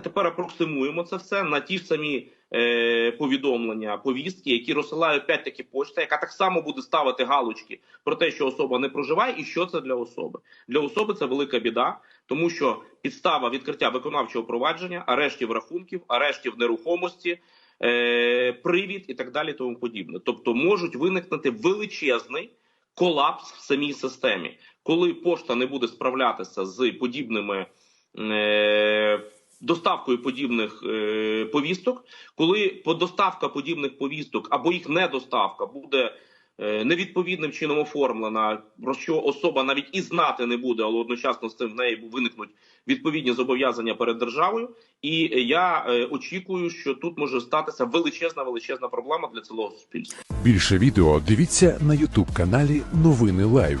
Тепер апроксимуємо це все на ті ж самі е, повідомлення, повістки, які розсилає опять-таки почта, яка так само буде ставити галочки про те, що особа не проживає, і що це для особи. Для особи це велика біда, тому що підстава відкриття виконавчого провадження, арештів рахунків, арештів нерухомості, е, привід і так далі, тому подібне. Тобто можуть виникнути величезний колапс в самій системі, коли пошта не буде справлятися з подібними. Е, Доставкою подібних е, повісток, коли доставка подібних повісток або їх недоставка буде е, невідповідним чином оформлена, про що особа навіть і знати не буде, але одночасно з цим в неї виникнуть відповідні зобов'язання перед державою. І я е, очікую, що тут може статися величезна величезна проблема для цілого суспільства. Більше відео дивіться на Ютуб каналі Новини Лайв.